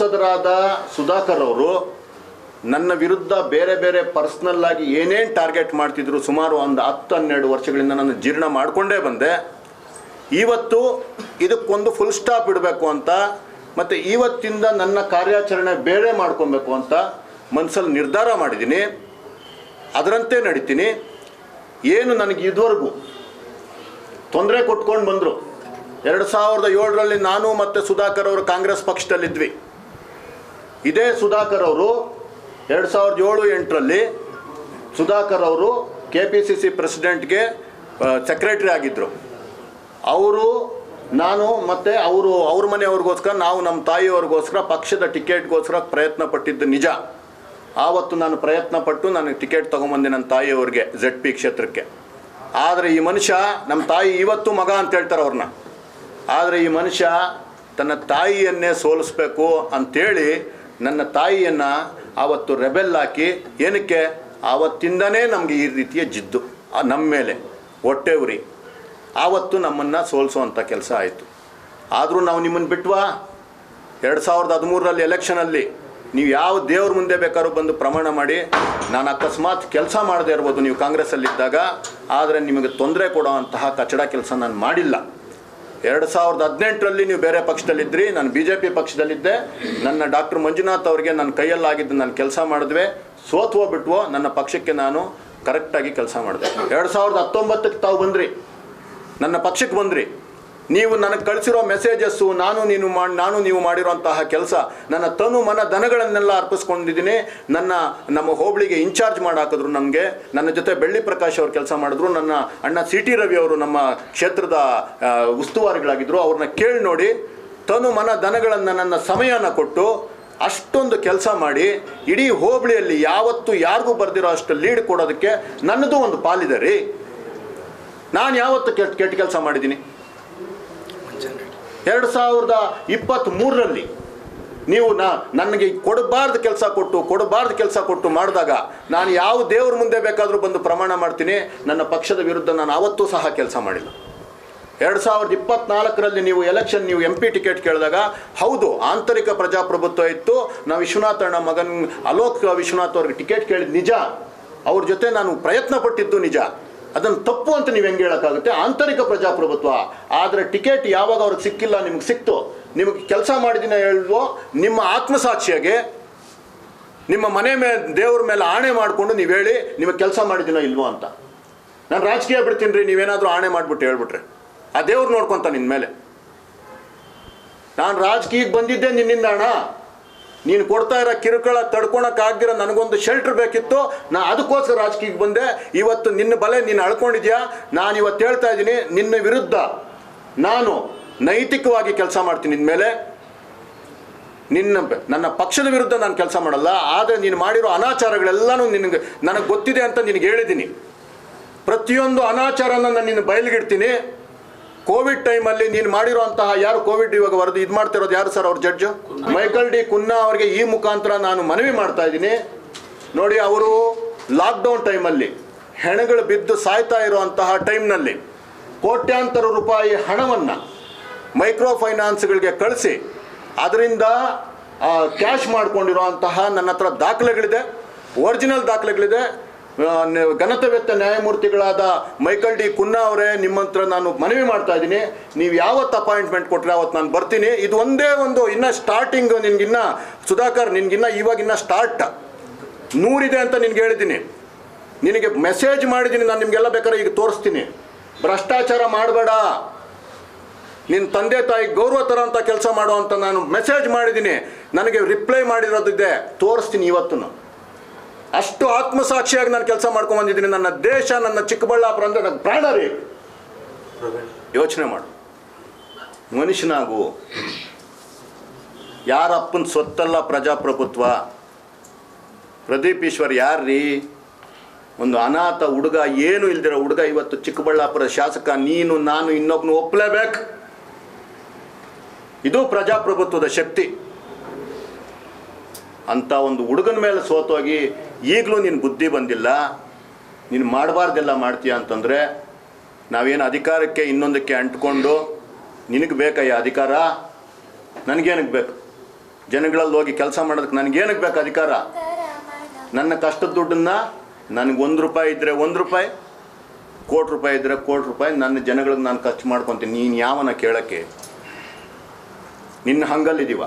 ಸಂಸದರಾದ ಸುಧಾಕರ್ ಅವರು ನನ್ನ ವಿರುದ್ಧ ಬೇರೆ ಬೇರೆ ಪರ್ಸ್ನಲ್ ಆಗಿ ಏನೇನು ಟಾರ್ಗೆಟ್ ಮಾಡ್ತಿದ್ರು ಸುಮಾರು ಒಂದು ಹತ್ತು ಹನ್ನೆರಡು ವರ್ಷಗಳಿಂದ ನಾನು ಜೀರ್ಣ ಮಾಡಿಕೊಂಡೇ ಬಂದೆ. ಇವತ್ತು ಇದಕ್ಕೊಂದು ಫುಲ್ ಸ್ಟಾಪ್ ಇಡಬೇಕು ಅಂತ ಮತ್ತು ಇವತ್ತಿಂದ ನನ್ನ ಕಾರ್ಯಾಚರಣೆ ಬೇರೆ ಮಾಡ್ಕೊಬೇಕು ಅಂತ ಮನಸ್ಸಲ್ಲಿ ನಿರ್ಧಾರ ಮಾಡಿದ್ದೀನಿ. ಅದರಂತೆ ನಡೀತೀನಿ. ಏನು ನನಗೆ ಇದುವರೆಗೂ ತೊಂದರೆ ಕೊಟ್ಕೊಂಡು ಬಂದರು. ಎರಡು ಸಾವಿರದ ಏಳರಲ್ಲಿ ನಾನು ಮತ್ತು ಸುಧಾಕರ್ ಅವರು ಕಾಂಗ್ರೆಸ್ ಪಕ್ಷದಲ್ಲಿದ್ವಿ. ಇದೇ ಸುಧಾಕರ್ ಅವರು ಎರಡು ಸಾವಿರದ ಏಳು ಎಂಟರಲ್ಲಿ ಸುಧಾಕರ್ ಅವರು ಕೆ ಪಿ ಸಿ ಸಿ ಪ್ರೆಸಿಡೆಂಟ್ಗೆ ಸೆಕ್ರೆಟ್ರಿ ಆಗಿದ್ದರು ಅವರು, ನಾನು ಮತ್ತು ಅವರು, ಅವ್ರ ಮನೆಯವ್ರಿಗೋಸ್ಕರ, ನಾವು ನಮ್ಮ ತಾಯಿಯವ್ರಿಗೋಸ್ಕರ, ಪಕ್ಷದ ಟಿಕೆಟ್ಗೋಸ್ಕರ ಪ್ರಯತ್ನ ಪಟ್ಟಿದ್ದು ನಿಜ. ಆವತ್ತು ನಾನು ಪ್ರಯತ್ನ ಪಟ್ಟು ನನಗೆ ಟಿಕೆಟ್ ತೊಗೊಂಬಂದೆ ನನ್ನ ತಾಯಿಯವ್ರಿಗೆ ಜೆಡ್ ಪಿ ಕ್ಷೇತ್ರಕ್ಕೆ. ಆದರೆ ಈ ಮನುಷ್ಯ, ನಮ್ಮ ತಾಯಿ ಇವತ್ತು ಮಗ ಅಂತ ಹೇಳ್ತಾರೆ ಅವ್ರನ್ನ. ಆದರೆ ಈ ಮನುಷ್ಯ ತನ್ನ ತಾಯಿಯನ್ನೇ ಸೋಲಿಸ್ಬೇಕು ಅಂತೇಳಿ ನನ್ನ ತಾಯಿಯನ್ನು ಆವತ್ತು ರೆಬೆಲ್ ಹಾಕಿ ಏನಕ್ಕೆ? ಆವತ್ತಿಂದನೇ ನಮಗೆ ಈ ರೀತಿಯ ಜಿದ್ದು ನಮ್ಮ ಮೇಲೆ. ಹೊಟ್ಟೆ ಉರಿ. ಆವತ್ತು ನಮ್ಮನ್ನು ಸೋಲಿಸುವಂಥ ಕೆಲಸ ಆಯಿತು. ಆದರೂ ನಾವು ನಿಮ್ಮನ್ನು ಬಿಟ್ವಾ? ಎರಡು ಸಾವಿರದ ಹದಿಮೂರರಲ್ಲಿ ಎಲೆಕ್ಷನಲ್ಲಿ ನೀವು ಯಾವ ದೇವ್ರ ಮುಂದೆ ಬೇಕಾದ್ರೂ ಬಂದು ಪ್ರಮಾಣ ಮಾಡಿ, ನಾನು ಅಕಸ್ಮಾತ್ ಕೆಲಸ ಮಾಡದೇ ಇರ್ಬೋದು ನೀವು ಕಾಂಗ್ರೆಸ್ಸಲ್ಲಿದ್ದಾಗ, ಆದರೆ ನಿಮಗೆ ತೊಂದರೆ ಕೊಡೋವಂತಹ ಕಚಡ ಕೆಲಸ ನಾನು ಮಾಡಿಲ್ಲ. ಎರಡು ಸಾವಿರದ ಹದಿನೆಂಟರಲ್ಲಿ ನೀವು ಬೇರೆ ಪಕ್ಷದಲ್ಲಿದ್ದಿರಿ ನಾನು ಬಿ ಜೆ ಪಿ ಪಕ್ಷದಲ್ಲಿದ್ದೆ. ನನ್ನ ಡಾಕ್ಟರ್ ಮಂಜುನಾಥ್ ಅವರಿಗೆ ನನ್ನ ಕೈಯಲ್ಲಾಗಿದ್ದು ನಾನು ಕೆಲಸ ಮಾಡಿದ್ವಿ. ಸೋತ್ವೋ ಬಿಟ್ವೋ ನನ್ನ ಪಕ್ಷಕ್ಕೆ ನಾನು ಕರೆಕ್ಟಾಗಿ ಕೆಲಸ ಮಾಡಿದೆ. ಎರಡು ಸಾವಿರದ ಹತ್ತೊಂಬತ್ತಕ್ಕೆ ತಾವು ಬಂದ್ರಿ. ನನ್ನ ಪಕ್ಷಕ್ಕೆ ಬಂದ್ರಿ. ನೀವು ನನಗೆ ಕಳಿಸಿರೋ ಮೆಸೇಜಸ್ಸು ನಾನು ನೀನು ಮಾಡಿ, ನಾನು ನೀವು ಮಾಡಿರೋಂತಹ ಕೆಲಸ, ನನ್ನ ತನು ಮನ ದನಗಳನ್ನೆಲ್ಲ ಅರ್ಪಿಸ್ಕೊಂಡಿದ್ದೀನಿ. ನನ್ನ, ನಮ್ಮ ಹೋಬಳಿಗೆ ಇನ್ಚಾರ್ಜ್ ಮಾಡಾಕಿದ್ರು ನಮಗೆ. ನನ್ನ ಜೊತೆ ಬೆಳ್ಳಿ ಪ್ರಕಾಶ್ ಅವರು ಕೆಲಸ ಮಾಡಿದ್ರು. ನನ್ನ ಅಣ್ಣ ಸಿ ಟಿ ರವಿ ಅವರು ನಮ್ಮ ಕ್ಷೇತ್ರದ ಉಸ್ತುವಾರಿಗಳಾಗಿದ್ದರು ಅವ್ರನ್ನ ಕೇಳಿ ನೋಡಿ, ತನು ಮನ ದನಗಳನ್ನು ನನ್ನ ಸಮಯನ ಕೊಟ್ಟು ಅಷ್ಟೊಂದು ಕೆಲಸ ಮಾಡಿ, ಇಡೀ ಹೋಬಳಿಯಲ್ಲಿ ಯಾವತ್ತೂ ಯಾರಿಗೂ ಬರ್ದಿರೋ ಅಷ್ಟು ಲೀಡ್ ಕೊಡೋದಕ್ಕೆ ನನ್ನದು ಒಂದು ಪಾಲಿದೆ ರೀ. ನಾನು ಯಾವತ್ತು ಕೆಟ್ಟ ಕೆಟ್ಟ ಕೆಲಸ ಮಾಡಿದ್ದೀನಿ? ಎರಡು ಸಾವಿರದ ಇಪ್ಪತ್ತ್ ಮೂರರಲ್ಲಿ ನೀವು ನಾ, ನನಗೆ ಕೊಡಬಾರ್ದು ಕೆಲಸ ಕೊಟ್ಟು, ಕೊಡಬಾರ್ದು ಕೆಲಸ ಕೊಟ್ಟು ಮಾಡಿದಾಗ ನಾನು ಯಾವ ದೇವ್ರ ಮುಂದೆ ಬೇಕಾದರೂ ಬಂದು ಪ್ರಮಾಣ ಮಾಡ್ತೀನಿ, ನನ್ನ ಪಕ್ಷದ ವಿರುದ್ಧ ನಾನು ಅವತ್ತೂ ಸಹ ಕೆಲಸ ಮಾಡಿಲ್ಲ. ಎರಡು ಸಾವಿರದ ಇಪ್ಪತ್ನಾಲ್ಕರಲ್ಲಿ ನೀವು ಎಲೆಕ್ಷನ್ ನೀವು ಎಂ ಪಿ ಟಿಕೆಟ್ ಕೇಳಿದಾಗ, ಹೌದು, ಆಂತರಿಕ ಪ್ರಜಾಪ್ರಭುತ್ವ ಇತ್ತು ನಾವು ವಿಶ್ವನಾಥ್ ಅಣ್ಣ ಮಗನ್ ಅಲೋಕ್ ವಿಶ್ವನಾಥ್ ಅವ್ರಿಗೆ ಟಿಕೆಟ್ ಕೇಳಿದ ನಿಜ. ಅವ್ರ ಜೊತೆ ನಾನು ಪ್ರಯತ್ನ ಪಟ್ಟಿದ್ದು ನಿಜ. ಅದನ್ನು ತಪ್ಪು ಅಂತ ನೀವು ಹೆಂಗೆ ಹೇಳೋಕ್ಕಾಗುತ್ತೆ? ಆಂತರಿಕ ಪ್ರಜಾಪ್ರಭುತ್ವ. ಆದರೆ ಟಿಕೆಟ್ ಯಾವಾಗ ಅವ್ರಿಗೆ ಸಿಕ್ಕಿಲ್ಲ, ನಿಮ್ಗೆ ಸಿಕ್ತು. ನಿಮಗೆ ಕೆಲಸ ಮಾಡಿದಿನ ಹೇಳುವ ನಿಮ್ಮ ಆತ್ಮಸಾಕ್ಷಿಯಾಗೆ ನಿಮ್ಮ ಮನೆ ಮೇಲೆ ದೇವ್ರ ಮೇಲೆ ಆಣೆ ಮಾಡಿಕೊಂಡು ನೀವು ಹೇಳಿ, ನಿಮಗೆ ಕೆಲಸ ಮಾಡಿದ್ದೀನೋ ಇಲ್ವೋ ಅಂತ. ನಾನು ರಾಜಕೀಯ ಬಿಡ್ತೀನಿ ರೀ ನೀವೇನಾದರೂ ಆಣೆ ಮಾಡಿಬಿಟ್ಟು ಹೇಳ್ಬಿಟ್ರೆ. ಆ ದೇವ್ರು ನೋಡ್ಕೊತ ನಿನ್ನ ಮೇಲೆ. ನಾನು ರಾಜಕೀಯಕ್ಕೆ ಬಂದಿದ್ದೆ ನಿನ್ನಿಂದ ಅಣ್ಣ. ನೀನು ಕೊಡ್ತಾ ಇರೋ ಕಿರುಕುಳ ತಡ್ಕೊಳಕ್ಕಾಗ್ದಿರೋ ನನಗೊಂದು ಶೆಲ್ಟರ್ ಬೇಕಿತ್ತು. ನಾ ಅದಕ್ಕೋಸ್ಕರ ರಾಜಕೀಯಕ್ಕೆ ಬಂದೆ. ಇವತ್ತು ನಿನ್ನ ಬಲೆ ನೀನು ಅಳ್ಕೊಂಡಿದ್ಯಾ? ನಾನು ಇವತ್ತು ಹೇಳ್ತಾ ಇದ್ದೀನಿ, ನಿನ್ನ ವಿರುದ್ಧ ನಾನು ನೈತಿಕವಾಗಿ ಕೆಲಸ ಮಾಡ್ತೀನಿ ಇನ್ಮೇಲೆ ನಿನ್ನ ನನ್ನ ಪಕ್ಷದ ವಿರುದ್ಧ ನಾನು ಕೆಲಸ ಮಾಡಲ್ಲ, ಆದರೆ ನೀನು ಮಾಡಿರೋ ಅನಾಚಾರಗಳೆಲ್ಲನೂ ನಿನಗೆ, ನನಗೆ ಗೊತ್ತಿದೆ ಅಂತ ನಿನಗೆ ಹೇಳಿದ್ದೀನಿ. ಪ್ರತಿಯೊಂದು ಅನಾಚಾರನ ನಾನು ನಿನ್ನ ಬಯಲಿಗಿಡ್ತೀನಿ ಕೋವಿಡ್ ಟೈಮಲ್ಲಿ ನೀನು ಮಾಡಿರುವಂತಹ ಯಾರು ಕೋವಿಡ್ ಇವಾಗ ವರದಿ ಇದು ಮಾಡ್ತಿರೋದು ಯಾರು ಸರ್ ಅವ್ರ ಜಡ್ಜು? ಮೈಕಲ್ ಡಿ ಕುನ್ನಾ ಅವರಿಗೆ ಈ ಮುಖಾಂತರ ನಾನು ಮನವಿ ಮಾಡ್ತಾ ಇದ್ದೀನಿ. ನೋಡಿ ಅವರು ಲಾಕ್ಡೌನ್ ಟೈಮಲ್ಲಿ ಹೆಣಗಳು ಬಿದ್ದು ಸಾಯ್ತಾ ಇರುವಂತಹ ಟೈಮ್ನಲ್ಲಿ ಕೋಟ್ಯಾಂತರ ರೂಪಾಯಿ ಹಣವನ್ನು ಮೈಕ್ರೋ ಫೈನಾನ್ಸ್ಗಳಿಗೆ ಕಳಿಸಿ ಅದರಿಂದ ಕ್ಯಾಶ್ ಮಾಡಿಕೊಂಡಿರುವಂತಹ ನನ್ನ ಹತ್ರ ದಾಖಲೆಗಳಿದೆ ಒರಿಜಿನಲ್ ದಾಖಲೆಗಳಿದೆ. ನ- ನ್ಯಾಯಮೂರ್ತಿಗಳಾದ ಮೈಕಲ್ ಡಿ ಕುನ್ನಾ ಅವರೇ ನಿಮ್ಮ ಹತ್ರ ನಾನು ಮನವಿ ಮಾಡ್ತಾ ಇದ್ದೀನಿ. ನೀವು ಯಾವತ್ತು ಅಪಾಯಿಂಟ್ಮೆಂಟ್ ಕೊಟ್ಟರೆ ಅವತ್ತು ನಾನು ಬರ್ತೀನಿ. ಇದು ಒಂದೇ ಒಂದು, ಇನ್ನ ಸ್ಟಾರ್ಟಿಂಗ್ ನಿನ್ಗಿನ್ನ ಸುಧಾಕರ್ ನಿನ್ಗಿನ್ನ ಇವಾಗಿನ್ನ ಸ್ಟಾರ್ಟ್ ನೂರಿದೆ ಅಂತ ನಿನಗೆ ಹೇಳಿದ್ದೀನಿ. ನಿನಗೆ ಮೆಸೇಜ್ ಮಾಡಿದ್ದೀನಿ, ನಾನು ನಿಮಗೆಲ್ಲ ಬೇಕಾದ್ರೆ ಈಗ ತೋರಿಸ್ತೀನಿ. ಭ್ರಷ್ಟಾಚಾರ ಮಾಡಬೇಡ. ನಿನ್ನ ತಂದೆ ತಾಯಿ ಗೌರವ ಥರ ಅಂತ ಕೆಲಸ ಮಾಡುವಂಥ ನಾನು ಮೆಸೇಜ್ ಮಾಡಿದ್ದೀನಿ. ನನಗೆ ರಿಪ್ಲೈ ಮಾಡಿರೋದಿದೆ. ತೋರಿಸ್ತೀನಿ ಇವತ್ತು ಅಷ್ಟು ಆತ್ಮಸಾಕ್ಷಿಯಾಗಿ ನಾನು ಕೆಲಸ ಮಾಡ್ಕೊಂಡು ಬಂದಿದ್ದೀನಿ. ನನ್ನ ದೇಶ, ನನ್ನ ಚಿಕ್ಕಬಳ್ಳಾಪುರ ಅಂದ್ರೆ ನನ್ನ ಪ್ರಾಣ ರೀ. ಯೋಚನೆ ಮಾಡು. ಮನುಷ್ಯನಾಗು. ಯಾರ ಅಪ್ಪನ ಸ್ವತ್ತಲ್ಲ ಪ್ರಜಾಪ್ರಭುತ್ವ? ಪ್ರದೀಪ್ ಈಶ್ವರ್ ಯಾರ್ರೀ ಒಂದು ಅನಾಥ ಹುಡುಗ, ಏನು ಇಲ್ದಿರೋ ಹುಡುಗ ಇವತ್ತು ಚಿಕ್ಕಬಳ್ಳಾಪುರ ಶಾಸಕ, ನೀನು, ನಾನು ಇನ್ನೊಬ್ನು ಒಪ್ಪಲೇಬೇಕು ಇದು ಪ್ರಜಾಪ್ರಭುತ್ವದ ಶಕ್ತಿ. ಅಂತ ಒಂದು ಹುಡುಗನ ಮೇಲೆ ಸೋತೋಗಿ ಈಗಲೂ ನಿನ್ನ ಬುದ್ಧಿ ಬಂದಿಲ್ಲ, ನೀನು ಮಾಡಬಾರ್ದೆಲ್ಲ ಮಾಡ್ತೀಯ ಅಂತಂದರೆ ನಾವೇನು ಅಧಿಕಾರಕ್ಕೆ ಇನ್ನೊಂದಕ್ಕೆ ಅಂಟ್ಕೊಂಡು ನಿನಗೆ ಬೇಕಯ್ಯ ಅಧಿಕಾರ? ನನಗೇನಕ್ಕೆ ಬೇಕು? ಜನಗಳಲ್ಲಿ ಹೋಗಿ ಕೆಲಸ ಮಾಡೋದಕ್ಕೆ ನನಗೇನಕ್ಕೆ ಬೇಕು ಅಧಿಕಾರ? ನನ್ನ ಕಷ್ಟದ ದುಡ್ಡನ್ನು ನನಗೆ ಒಂದು ರೂಪಾಯಿ ಇದ್ದರೆ ಒಂದು ರೂಪಾಯಿ, ಕೋಟಿ ರೂಪಾಯಿ ಇದ್ದರೆ ಕೋಟಿ ರೂಪಾಯಿ, ನನ್ನ ಜನಗಳಿಗೆ ನಾನು ಖರ್ಚು ಮಾಡ್ಕೊತೀನಿ, ನೀನು ಯಾವನ ಕೇಳೋಕ್ಕೆ? ನಿನ್ನ ಹಂಗಲ್ಲಿದ್ದೀವ?